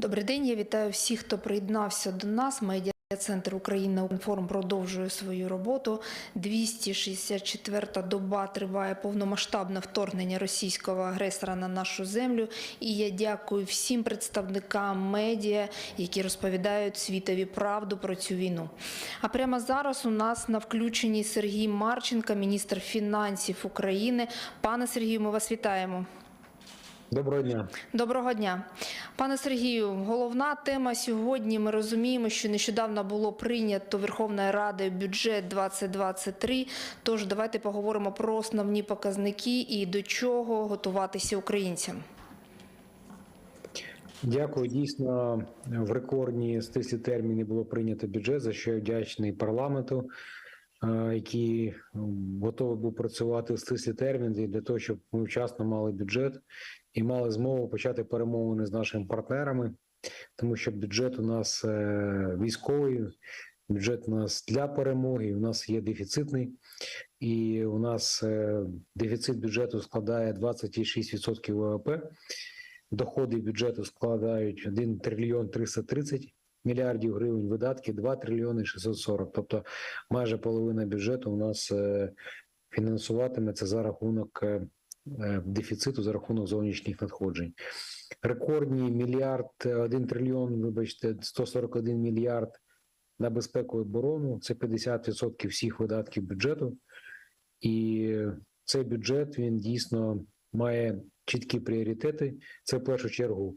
Добрий день. Я вітаю всіх, хто приєднався до нас. Медіа Центр Україна інформ продовжує свою роботу. 264-та доба триває повномасштабне вторгнення російського агресора на нашу землю. І я дякую всім представникам медіа, які розповідають світові правду про цю війну. А прямо зараз у нас на включенні Сергій Марченко, міністр фінансів України. Пане Сергію, ми вас вітаємо. Доброго дня. Доброго дня, пане Сергію. Головна тема сьогодні. Ми розуміємо, що нещодавно було прийнято Верховною Радою бюджет 2023. Тож давайте поговоримо про основні показники і до чого готуватися українцям. Дякую. Дійсно, в рекордні стислі терміни було прийнято бюджет, за що я вдячний парламенту, е, який готовий був працювати в стислі терміни для того, щоб ми вчасно мали бюджет і мали змогу почати перемовини з нашими партнерами, тому що бюджет у нас е, військовий, бюджет у нас для перемоги. У нас є дефіцитний, і у нас е, дефіцит бюджету складає 26% ВВП. Доходи бюджету складають 1 трильйон 330 мільярдів гривень, видатки 2 трильйони 640. Тобто майже половина бюджету у нас е, фінансуватиметься за рахунок дефіциту, за рахунок зовнішніх надходжень. Рекордні мільярд, 1 трильйон, вибачте, 141 мільярд на безпеку і оборону. Це 50% всіх видатків бюджету. І цей бюджет він дійсно має чіткі пріоритети. Це в першу чергу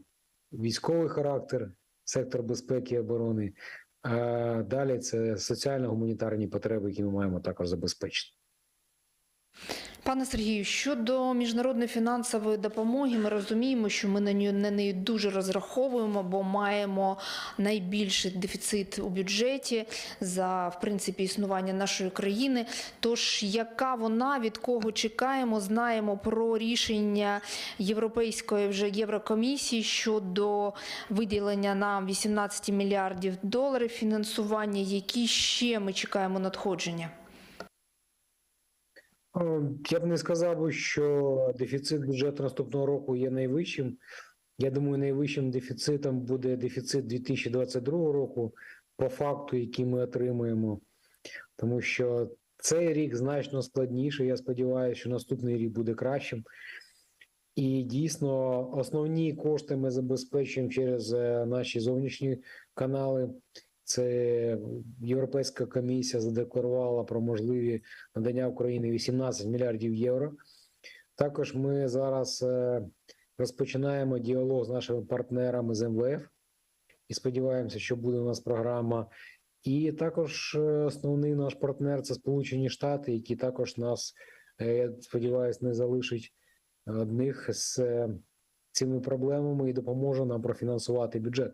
військовий характер, сектор безпеки і оборони. А далі це соціально-гуманітарні потреби, які ми маємо також забезпечити. Пане Сергію, щодо міжнародної фінансової допомоги, ми розуміємо, що ми на неї, на неї дуже розраховуємо, бо маємо найбільший дефіцит у бюджеті за в принципі існування нашої країни. Тож, яка вона від кого чекаємо? Знаємо про рішення Європейської вже Єврокомісії щодо виділення нам 18 мільярдів доларів фінансування. Які ще ми чекаємо надходження? О, Я б не сказав, що дефіцит бюджету наступного року є найвищим. Я думаю, найвищим дефіцитом буде дефіцит 2022 року, по факту, який ми отримуємо, тому що цей рік значно складніший. Я сподіваюся, що наступний рік буде кращим. І дійсно, основні кошти ми забезпечуємо через е, наші зовнішні канали. Це Європейська комісія задекларувала про можливі надання Україні 18 мільярдів євро. Також ми зараз е, розпочинаємо діалог з нашими партнерами з МВФ і сподіваємося, що буде у нас програма. І також е, основний наш партнер це Сполучені Штати, які також нас, е, я сподіваюся, не залишить одних з цими проблемами і допоможе нам профінансувати бюджет.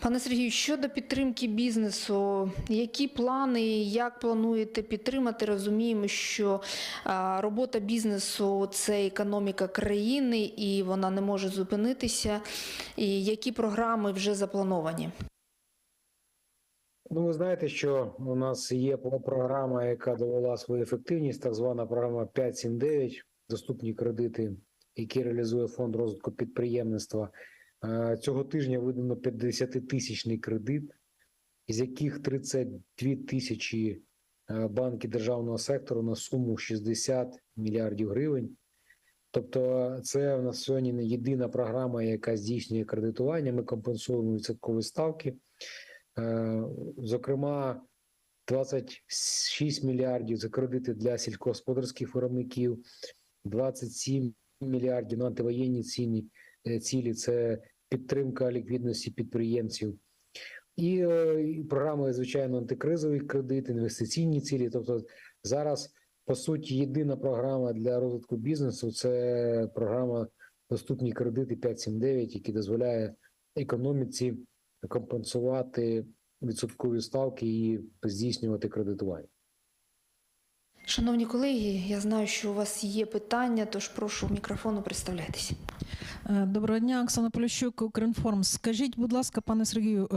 Пане Сергію, щодо підтримки бізнесу, які плани, як плануєте підтримати? Розуміємо, що робота бізнесу це економіка країни, і вона не може зупинитися. І які програми вже заплановані? Ну, ви знаєте, що у нас є програма, яка довела свою ефективність, так звана програма 5.7.9, доступні кредити, які реалізує фонд розвитку підприємництва. Цього тижня видано 50-тисячний кредит, із яких 32 тисячі е, банки державного сектору на суму 60 мільярдів гривень. Тобто, це в нас сьогодні не єдина програма, яка здійснює кредитування. Ми компенсуємо відсоткові ставки. Е, Зокрема, 26 мільярдів це кредити для сільськогосподарських виробників, 27 мільярдів на антивоєнні ціні е, цілі це підтримка ліквідності підприємців. І, е, програми, звичайно, антикризовий кредит, інвестиційні цілі. Тобто зараз, по суті, єдина програма для розвитку бізнесу це програма Доступні кредити 579, які дозволяє економіці компенсувати відсоткові ставки і здійснювати кредитування. Шановні колеги, я знаю, що у вас є питання, тож прошу мікрофону представляйтеся. Е, Доброго дня, Оксана Полющук, Укрінформ. Скажіть, будь ласка, пане Сергію, е,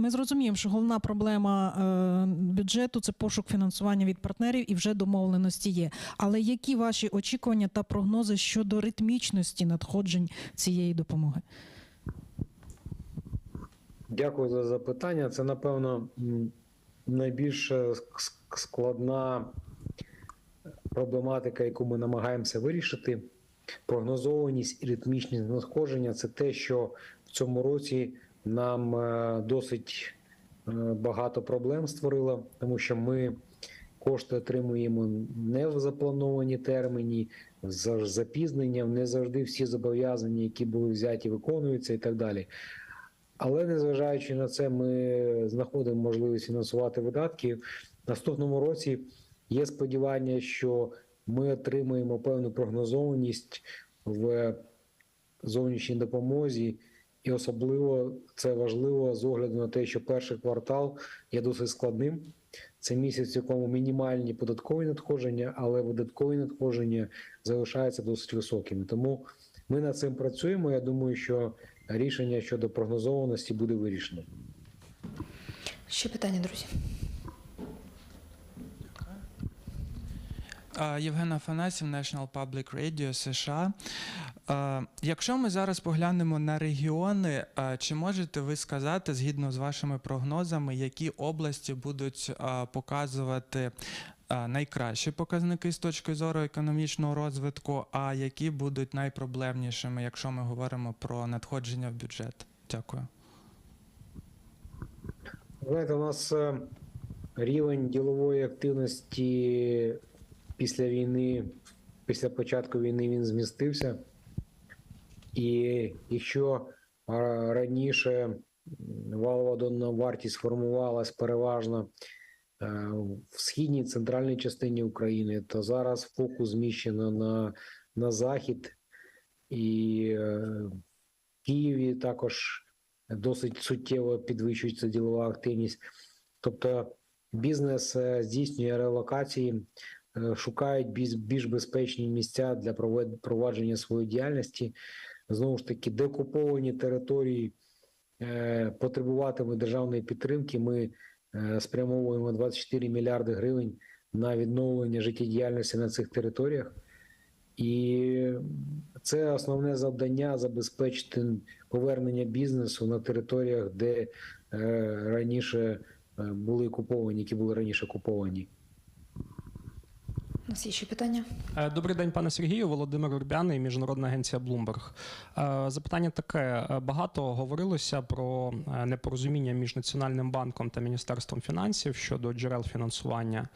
ми зрозуміємо, що головна проблема е, бюджету це пошук фінансування від партнерів і вже домовленості є. Але які ваші очікування та прогнози щодо ритмічності надходжень цієї допомоги? Дякую за запитання. Це, напевно, найбільш складна проблематика, яку ми намагаємося вирішити. Прогнозованість і ритмічність надходження це те, що в цьому році нам е, досить е, багато проблем створило, тому що ми кошти отримуємо не в заплановані терміні, з запізненням, не завжди всі зобов'язання, які були взяті, виконуються і так далі. Але незважаючи на це, ми знаходимо можливість фінансувати видатки. Наступному році є сподівання, що ми отримаємо певну прогнозованість в зовнішній допомозі, і особливо це важливо з огляду на те, що перший квартал є досить складним. Це місяць, в якому мінімальні податкові надходження, але видаткові надходження залишаються досить високими. Тому ми над цим працюємо. Я думаю, що рішення щодо прогнозованості буде вирішено. Ще питання, друзі. Євген Афанасів, National Public Radio США. Якщо ми зараз поглянемо на регіони, чи можете ви сказати, згідно з вашими прогнозами, які області будуть показувати найкращі показники з точки зору економічного розвитку, а які будуть найпроблемнішими, якщо ми говоримо про надходження в бюджет? Дякую. Знаєте, у нас е, рівень ділової активності після війни, після початку війни він змістився. І якщо раніше валова донна вартість формувалась переважно е, в східній центральній частині України, то зараз фокус зміщено на, на захід і е, в Києві також досить суттєво підвищується ділова активність. Тобто бізнес е, здійснює релокації, е, шукають більш, більш безпечні місця для провадження своєї діяльності. Знову ж таки, деокуповані території е, потребуватимуть державної підтримки. Ми е, спрямовуємо 24 мільярди гривень на відновлення життєдіяльності на цих територіях. І це основне завдання забезпечити повернення бізнесу на територіях, де е, раніше е, були окуповані, які були раніше окуповані. Нас є ще питання. Е, Добрий день, пане Сергію. Володимир Урбяний, міжнародна агенція Bloomberg. Е, Запитання таке: Е, багато говорилося про непорозуміння між Національним банком та Міністерством фінансів щодо джерел фінансування.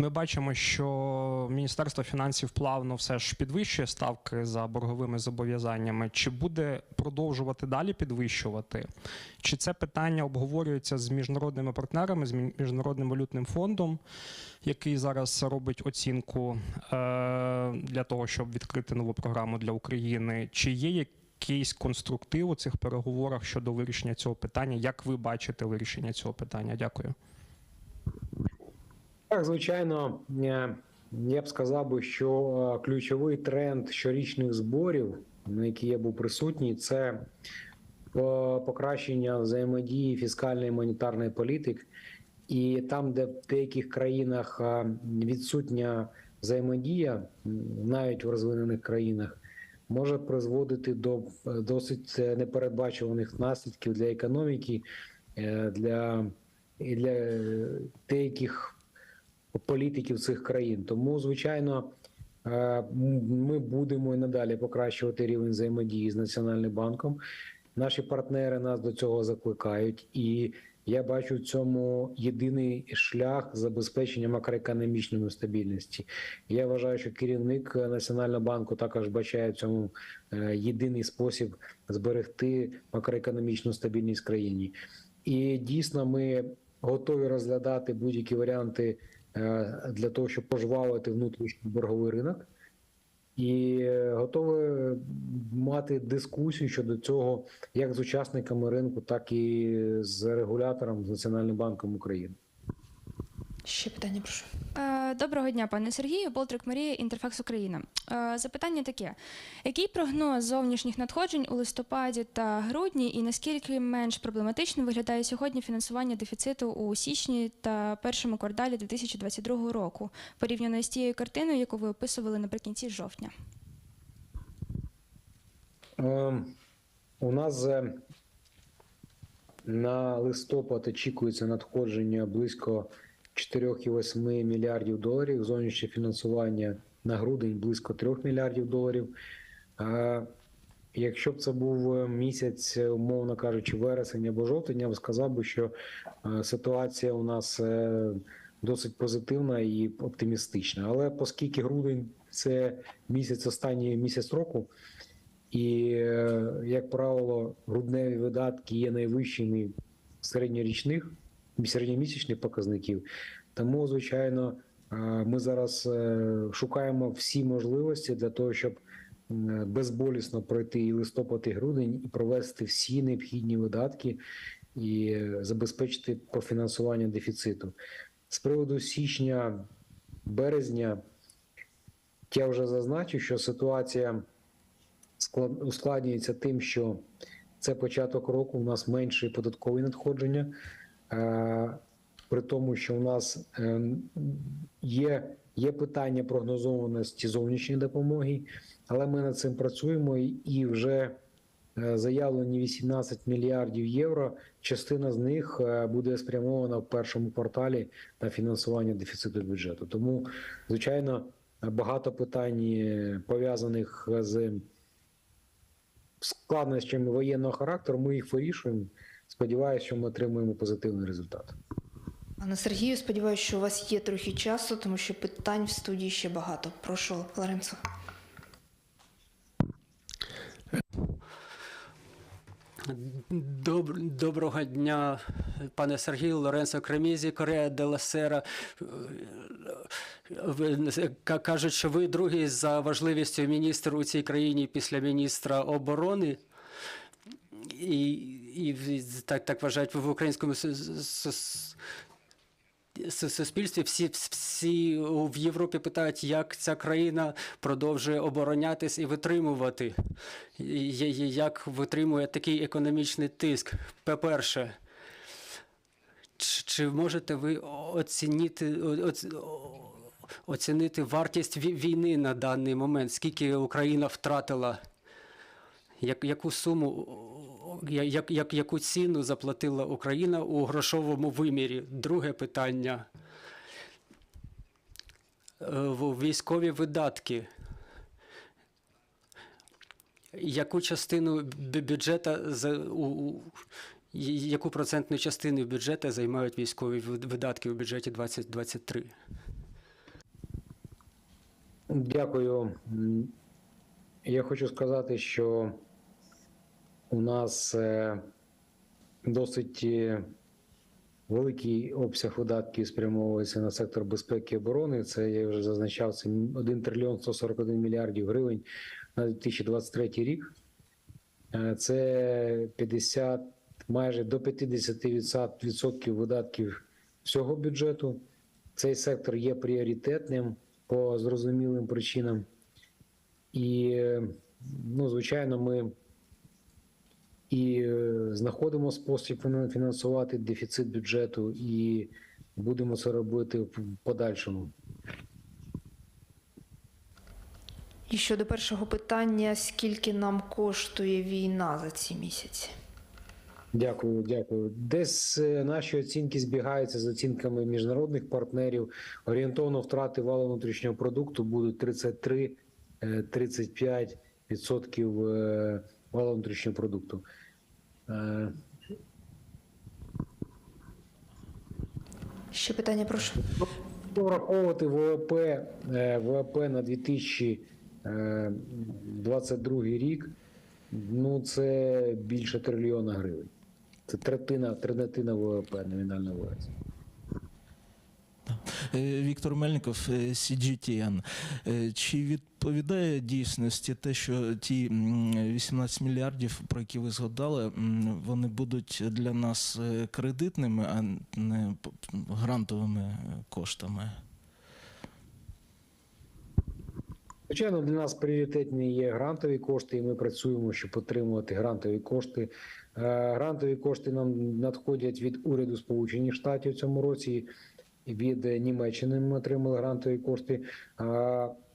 Ми бачимо, що Міністерство фінансів плавно все ж підвищує ставки за борговими зобов'язаннями. Чи буде продовжувати далі підвищувати? Чи це питання обговорюється з міжнародними партнерами, з Мі- міжнародним валютним фондом, який зараз робить оцінку е, для того, щоб відкрити нову програму для України? Чи є якийсь конструктив у цих переговорах щодо вирішення цього питання? Як ви бачите вирішення цього питання? Дякую. Так, звичайно, е, я б сказав би, що е, ключовий тренд щорічних зборів, на які я був присутній, це е, покращення взаємодії фіскальної і монетарної політик. І там, де в деяких країнах відсутня взаємодія, навіть в розвинених країнах, може призводити до досить непередбачуваних наслідків для економіки, для, і для деяких політиків цих країн. Тому, звичайно, е, ми будемо і надалі покращувати рівень взаємодії з Національним банком. Наші партнери нас до цього закликають, і я бачу в цьому єдиний шлях забезпечення макроекономічної стабільності. Я вважаю, що керівник Національного банку також бачає в цьому е, єдиний спосіб зберегти макроекономічну стабільність країні. І дійсно, ми готові розглядати будь-які варіанти для того, щоб пожвавити внутрішній борговий ринок, і е, готові мати дискусію щодо цього як з учасниками ринку, так і з регулятором з Національним банком України. Ще питання, прошу. Е, Доброго дня, пане Сергію. Болтрик Марія, Інтерфакс Україна. Е, Запитання таке: який прогноз зовнішніх надходжень у листопаді та грудні, і наскільки менш проблематичним виглядає сьогодні фінансування дефіциту у січні та першому кварталі 2022 року, порівняно з тією картиною, яку ви описували наприкінці жовтня? Ем, У нас на листопад очікується надходження близько 4,8 мільярдів доларів, зовнішнє фінансування на грудень близько 3 мільярдів доларів. Якщо б це був е, місяць, е, умовно кажучи, вересень або жовтень, я б сказав би, що е, ситуація у нас досить позитивна і оптимістична. Але оскільки грудень це місяць, останній місяць року, і, як правило, грудневі видатки є найвищими середньорічних, середньомісячних показників. Тому, звичайно, е, ми зараз е, шукаємо всі можливості для того, щоб безболісно пройти і листопад, і грудень, і провести всі необхідні видатки і забезпечити профінансування дефіциту. З приводу січня, березня, я вже зазначив, що ситуація ускладнюється тим, що це початок року, у нас менші податкові надходження, при тому, що у нас е, є, є питання прогнозованості зовнішньої допомоги, але ми над цим працюємо і- вже е, заявлені 18 мільярдів євро. Частина з них е, буде спрямована в першому кварталі на фінансування дефіциту бюджету. Тому, звичайно, багато питань е, пов'язаних з складнощами воєнного характеру, ми їх вирішуємо. Сподіваюся, що ми отримуємо позитивний результат. Пане Сергію, сподіваюся, що у вас є трохи часу, тому що питань в студії ще багато. Прошу, Лоренцо. Доброго дня, пане Сергію, Лоренцо Кремізі, Корея де ла Сера. Ви кажуть, що ви другий за важливістю міністр у цій країні після міністра оборони. І, і так, так вважають в українському су- су- су- су- суспільстві. Всі, всі в Європі питають, як ця країна продовжує оборонятись і витримувати. І- Як витримує такий економічний тиск? По-перше, чи, можете ви оцінити, оцінити вартість війни на даний момент? Скільки Україна втратила? Як, яку суму, як, як, яку ціну заплатила Україна у грошовому вимірі? Друге питання. Е, Військові видатки. Яку частину бюджета за у, яку процентну частину бюджету займають військові видатки у бюджеті 2023? Дякую. Я хочу сказати, що у нас е, досить е, великий обсяг видатків спрямовується на сектор безпеки і оборони. Це я вже зазначав, це 1 трильйон 141 мільярдів гривень на 2023 рік. Е, Це 50, майже до 50% видатків всього бюджету. Цей сектор є пріоритетним по зрозумілим причинам. І, ну, звичайно, ми і е, знаходимо спосіб фінансувати дефіцит бюджету, і будемо це робити в подальшому. І щодо першого питання, скільки нам коштує війна за ці місяці? Дякую, дякую. Десь е, наші оцінки збігаються з оцінками міжнародних партнерів. Орієнтовно втрати валового внутрішнього продукту будуть 33-35% е, валового внутрішнього продукту. Е, Ще питання, прошу. Враховувати ВВП, е, ВВП на 2022 рік, ну це більше трильйона гривень. Це третина, третина ВВП номінального виразу. Е, Віктор Мельников, е, CGTN. Е, Чи відповідає дійсності те, що ті 18 мільярдів, про які ви згадали, вони будуть для нас кредитними, а не грантовими коштами? Звичайно, для нас пріоритетні є грантові кошти, і ми працюємо, щоб отримувати грантові кошти. Грантові кошти нам надходять від уряду Сполучених Штатів в цьому році. Від Німеччини ми отримали грантові кошти.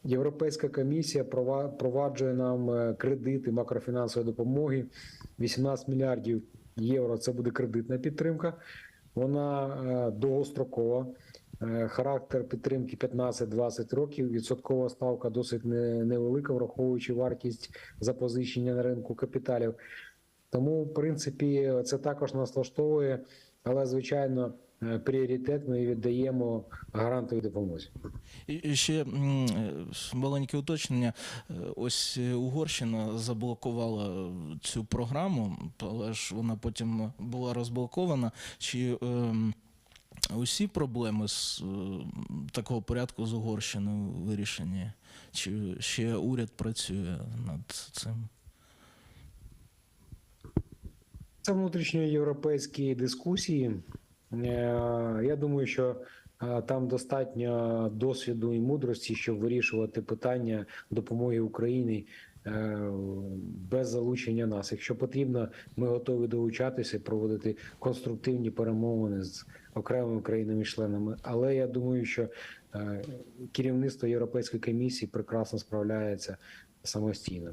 Європейська комісія прова- проваджує нам е, кредити макрофінансової допомоги. 18 мільярдів євро. Це буде кредитна підтримка. Вона е, довгострокова. Е, Характер підтримки 15-20 років. Відсоткова ставка досить невелика, враховуючи вартість запозичення на ринку капіталів. Тому, в принципі, це також нас влаштовує, але звичайно, пріоритет ми віддаємо грантовій допомозі. І ще е, маленьке уточнення. Е, Ось е, Угорщина заблокувала цю програму, але ж вона потім була розблокована. Чи ем, усі проблеми з е, такого порядку з Угорщиною вирішені? Чи ще уряд працює над цим? Це внутрішньоєвропейські дискусії. Е, Я думаю, що е, там достатньо досвіду і мудрості, щоб вирішувати питання допомоги Україні е, без залучення нас. Якщо потрібно, ми готові долучатися, проводити конструктивні перемовини з окремими країнами-членами. Але я думаю, що керівництво Європейської комісії прекрасно справляється самостійно.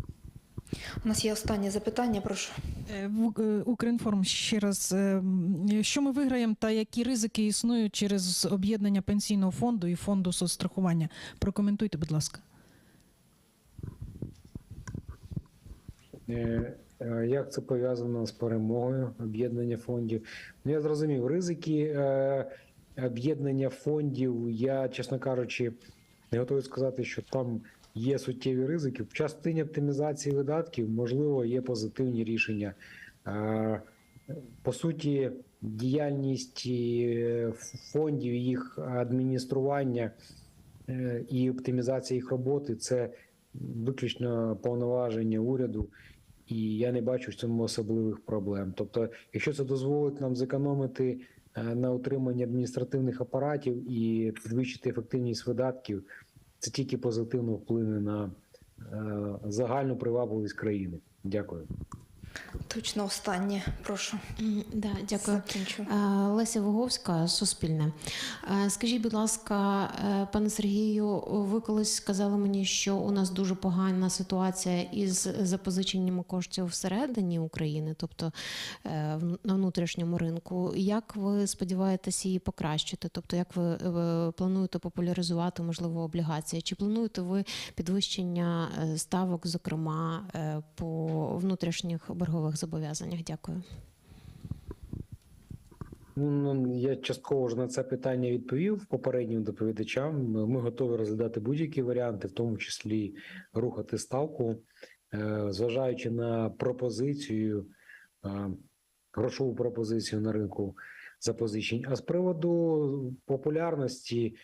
У нас є останнє запитання, прошу. Е, е, Укрінформ ще раз. е, Що ми виграємо та які ризики існують через об'єднання пенсійного фонду і фонду соцстрахування? Прокоментуйте, будь ласка. Як це пов'язано з перемогою об'єднання фондів? Ну, я зрозумів, ризики об'єднання фондів. Я, чесно кажучи, не готовий сказати, що там є суттєві ризики. В частині оптимізації видатків, можливо, є позитивні рішення. По суті, діяльність е, фондів, їх адміністрування е, і оптимізація їх роботи це виключно повноваження уряду, і я не бачу в цьому особливих проблем. Тобто, якщо це дозволить нам зекономити е, на утриманні адміністративних апаратів і підвищити ефективність видатків, це тільки позитивно вплине на е, загальну привабливість країни. Дякую. Точно останнє, прошу. Да, дякую. Закінчу. Е, Леся Воговська, Суспільне. Е, Скажіть, будь ласка, е, пане Сергію, ви колись сказали мені, що у нас дуже погана ситуація із запозиченнями коштів всередині України, тобто на внутрішньому ринку. Як ви сподіваєтеся її покращити? Тобто, як ви плануєте популяризувати можливо облігації? Чи плануєте ви підвищення ставок, зокрема по внутрішніх боргових зобов'язаннях? Дякую. Ну, я частково ж на це питання відповів попереднім доповідачам. Ми готові розглядати будь-які варіанти, в тому числі рухати ставку, Е, зважаючи на пропозицію, е, грошову пропозицію на ринку запозичень. А з приводу популярності,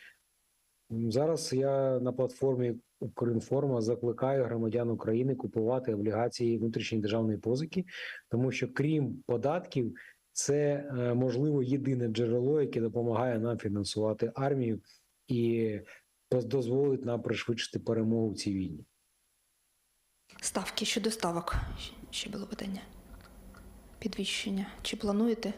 зараз я на платформі Укрінформа закликаю громадян України купувати облігації внутрішньої державної позики, тому що крім податків. Це е, можливо єдине джерело, яке допомагає нам фінансувати армію і дозволить нам пришвидшити перемогу в цій війні. Ставки щодо ставок. Ще було питання. Підвищення. Чи плануєте?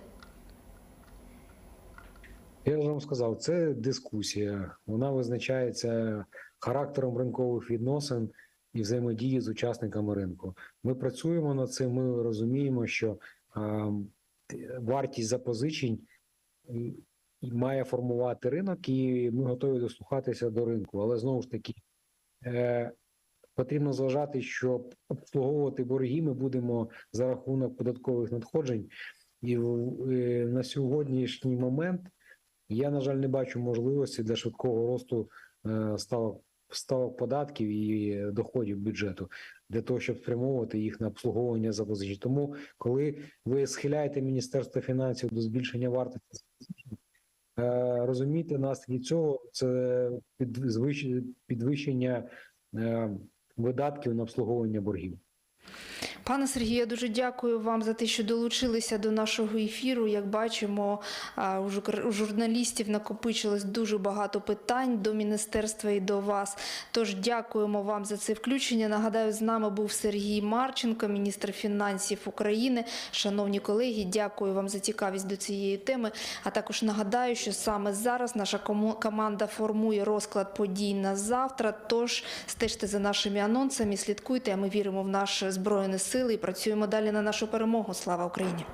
Я ж вам сказав, це дискусія. Вона визначається характером ринкових відносин і взаємодії з учасниками ринку. Ми працюємо над цим. Ми розуміємо, що вартість запозичень має формувати ринок, і ми готові дослухатися до ринку. Але знову ж таки, е, потрібно зважати, що обслуговувати борги ми будемо за рахунок податкових надходжень. І е, на сьогоднішній момент я, на жаль, не бачу можливості для швидкого росту е, ставок, ставок податків і доходів бюджету для того, щоб спрямовувати їх на обслуговування запозичень. Тому, коли ви схиляєте Міністерство фінансів до збільшення вартості, розумієте е, розуміти наслідки цього це підвищ- підвищення е, видатків на обслуговування боргів. Пане Сергію, я дуже дякую вам за те, що долучилися до нашого ефіру. Як бачимо, у журналістів накопичилось дуже багато питань до міністерства і до вас. Тож дякуємо вам за це включення. Нагадаю, з нами був Сергій Марченко, міністр фінансів України. Шановні колеги, дякую вам за цікавість до цієї теми. А також нагадаю, що саме зараз наша команда формує розклад подій на завтра. Тож стежте за нашими анонсами, слідкуйте. А ми віримо в наші збройні сили і працюємо далі на нашу перемогу. Слава Україні!